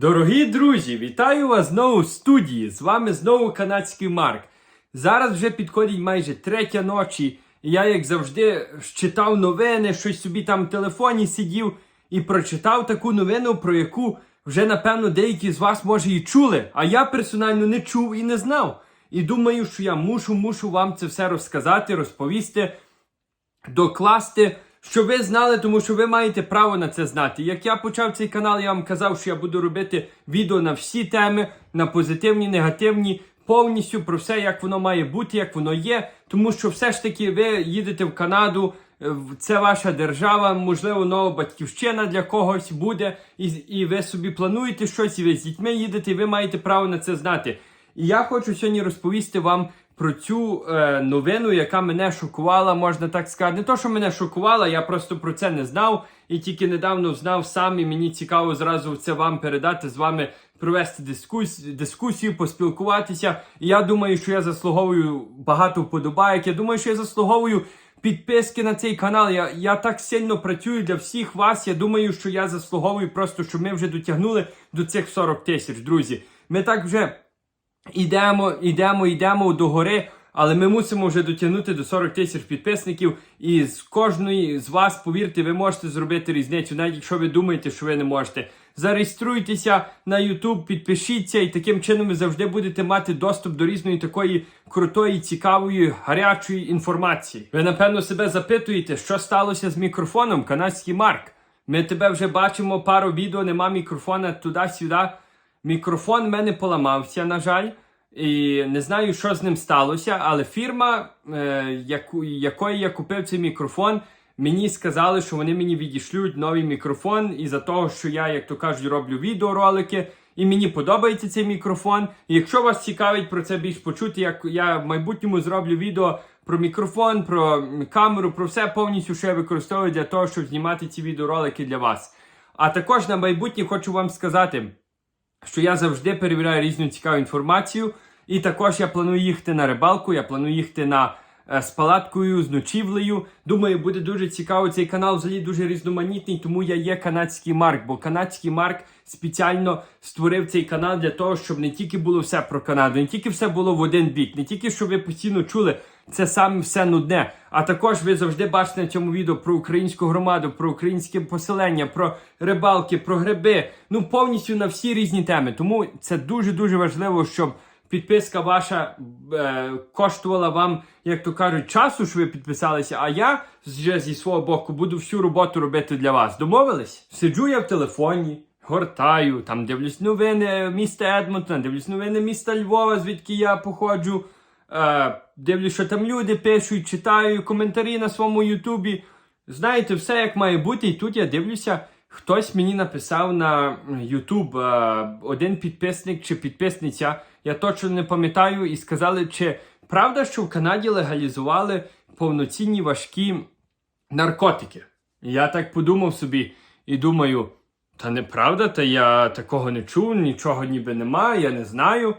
Дорогі друзі, вітаю вас знову в студії. З вами знову канадський Марк. Зараз вже підходить майже третя ночі. І я, як завжди, читав новини, щось собі там в телефоні сидів і прочитав таку новину, про яку вже, напевно, деякі з вас, може, і чули. А я персонально не чув і не знав. І думаю, що я мушу, мушу вам це все розказати, розповісти докласти, щоб ви знали, тому що ви маєте право на це знати. Як я почав цей канал, я вам казав, що я буду робити відео на всі теми, на позитивні, негативні, повністю про все, як воно має бути, як воно є. Тому що все ж таки ви їдете в Канаду, е, це ваша держава, можливо, нова батьківщина для когось буде, і, і ви собі плануєте щось, і ви з дітьми їдете, і ви маєте право на це знати. І я хочу сьогодні розповісти вам про цю е, новину, яка мене шокувала, можна так сказати. Не то, що мене шокувала, я просто про це не знав і тільки недавно знав сам, і мені цікаво зразу це вам передати, з вами провести дискус, дискусію, поспілкуватися. І я думаю, що я заслуговую багато вподобайок. Я думаю, що я заслуговую підписки на цей канал. Я, я так сильно працюю для всіх вас. Я думаю, що я заслуговую просто, щоб ми вже дотягнули до цих 40 тисяч, друзі. Ми так вже. Ідемо, ідемо, йдемо до гори, але ми мусимо вже дотягнути до 40 тисяч підписників. І з кожної з вас, повірте, ви можете зробити різницю, навіть якщо ви думаєте, що ви не можете. Зареєструйтеся на YouTube, підпишіться, і таким чином ви завжди будете мати доступ до різної такої крутої, цікавої, гарячої інформації. Ви напевно себе запитуєте, що сталося з мікрофоном, канадський Марк. Ми тебе вже бачимо, пару відео, нема мікрофона туди-сюди. Мікрофон в мене поламався, на жаль. І не знаю, що з ним сталося, але фірма, е, яку, якої я купив цей мікрофон, мені сказали, що вони мені відішлють новий мікрофон із-за того, що я, як то кажуть, роблю відеоролики. І мені подобається цей мікрофон. І якщо вас цікавить про це більш почути, як я в майбутньому зроблю відео про мікрофон, про камеру, про все повністю, що я використовую для того, щоб знімати ці відеоролики для вас. А також на майбутнє хочу вам сказати що я завжди перевіряю різну цікаву інформацію. І також я планую їхати на рибалку, я планую їхати на з палаткою, з ночівлею. Думаю, буде дуже цікаво. Цей канал взагалі дуже різноманітний, тому я є канадський Марк, бо канадський Марк спеціально створив цей канал для того, щоб не тільки було все про Канаду, не тільки все було в один бік, не тільки щоб ви постійно чули це саме все нудне. А також ви завжди бачите на цьому відео про українську громаду, про українське поселення, про рибалки, про гриби. Ну повністю на всі різні теми. Тому це дуже дуже важливо, щоб підписка ваша е, коштувала вам, як то кажуть, часу, що ви підписалися. А я вже зі свого боку буду всю роботу робити для вас. Домовились? Сиджу я в телефоні. Гортаю, там дивлюсь новини міста Едмонтона, дивлюсь новини міста Львова, звідки я походжу. Е, дивлюсь, що там люди пишуть, читаю коментарі на своєму Ютубі. Знаєте, все як має бути. І тут я дивлюся, хтось мені написав на Ютуб, е, один підписник чи підписниця, я точно не пам'ятаю, і сказали, чи правда, що в Канаді легалізували повноцінні важкі наркотики. Я так подумав собі і думаю, та неправда, та я такого не чув, нічого ніби немає, я не знаю.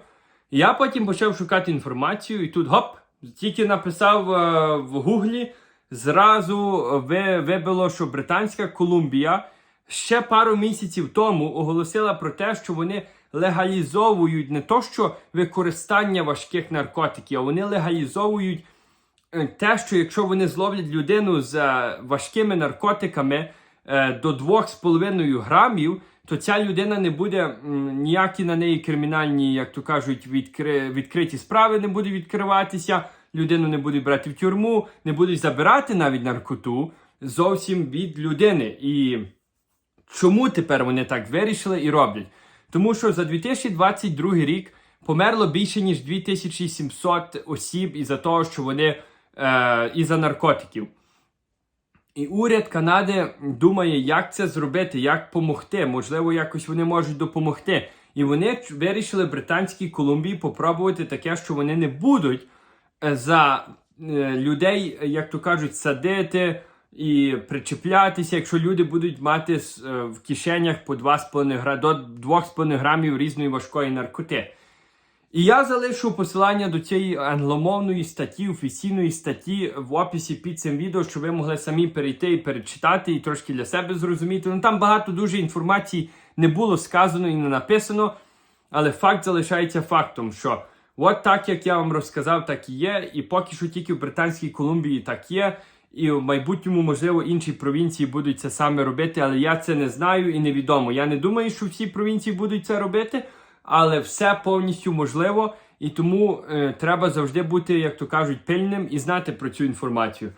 Я потім почав шукати інформацію, і тут гоп, тільки написав е, в Гуглі, зразу ви, вибило, що Британська Колумбія ще пару місяців тому оголосила про те, що вони легалізовують не то, що використання важких наркотиків, а вони легалізовують е, те, що якщо вони зловлять людину з е, важкими наркотиками е, до 2,5 грамів, то ця людина не буде ніякі на неї кримінальні, як то кажуть, відкри... відкриті справи не будуть відкриватися. Людину не будуть брати в тюрму, не будуть забирати навіть наркоту зовсім від людини. І чому тепер вони так вирішили і роблять? Тому що за 2022 рік померло більше ніж 2700 осіб із-за того, що вони е, із-за наркотиків. І уряд Канади думає, як це зробити, як допомогти. Можливо, якось вони можуть допомогти. І вони вирішили Британській Колумбії попробувати таке, що вони не будуть е, за е, людей, як то кажуть, садити і причіплятися, якщо люди будуть мати е, в кишенях по 2,5 гра... до 2,5 грамів різної важкої наркоти. І я залишу посилання до цієї англомовної статті, офіційної статті в описі під цим відео, щоб ви могли самі перейти і перечитати, і трошки для себе зрозуміти. Ну там багато дуже інформації не було сказано і не написано. Але факт залишається фактом, що от так як я вам розказав, так і є. І поки що тільки в Британській Колумбії так є. І в майбутньому, можливо, інші провінції будуть це саме робити, але я це не знаю і невідомо. Я не думаю, що всі провінції будуть це робити, але все повністю можливо. І тому е, треба завжди бути, як то кажуть, пильним і знати про цю інформацію.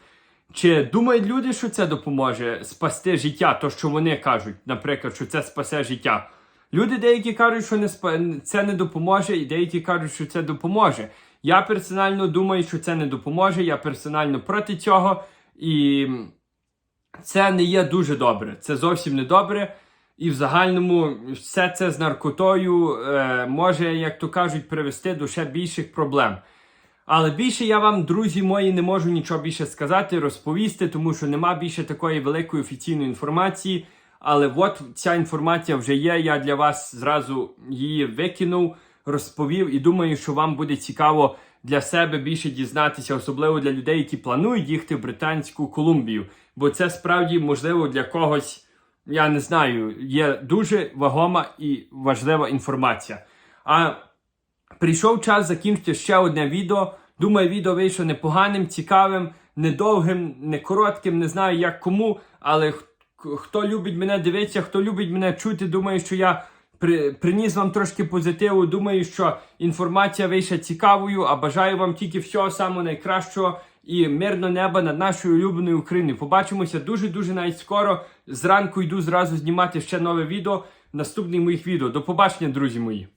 Чи думають люди, що це допоможе спасти життя, то що вони кажуть, наприклад, що це спасе життя? Люди деякі кажуть, що не спа- це не допоможе, і деякі кажуть, що це допоможе. Я персонально думаю, що це не допоможе. Я персонально проти цього. І це не є дуже добре. Це зовсім не добре. І в загальному все це з наркотою е, може, як то кажуть, привести до ще більших проблем. Але більше я вам, друзі мої, не можу нічого більше сказати, розповісти, тому що нема більше такої великої офіційної інформації. Але от ця інформація вже є. Я для вас зразу її викинув, розповів і думаю, що вам буде цікаво для себе більше дізнатися, особливо для людей, які планують їхати в Британську Колумбію. Бо це справді можливо для когось, я не знаю, є дуже вагома і важлива інформація. А Прийшов час закінчити ще одне відео. Думаю, відео вийшло непоганим, цікавим, недовгим, не коротким, не знаю як кому, але хто любить мене дивитися, хто любить мене чути, думаю, що я при, приніс вам трошки позитиву. Думаю, що інформація вийшла цікавою, а бажаю вам тільки всього самого найкращого і мирного неба над нашою улюбленою Україною. Побачимося дуже-дуже навіть скоро. Зранку йду зразу знімати ще нове відео. Наступних моїх відео. До побачення, друзі мої.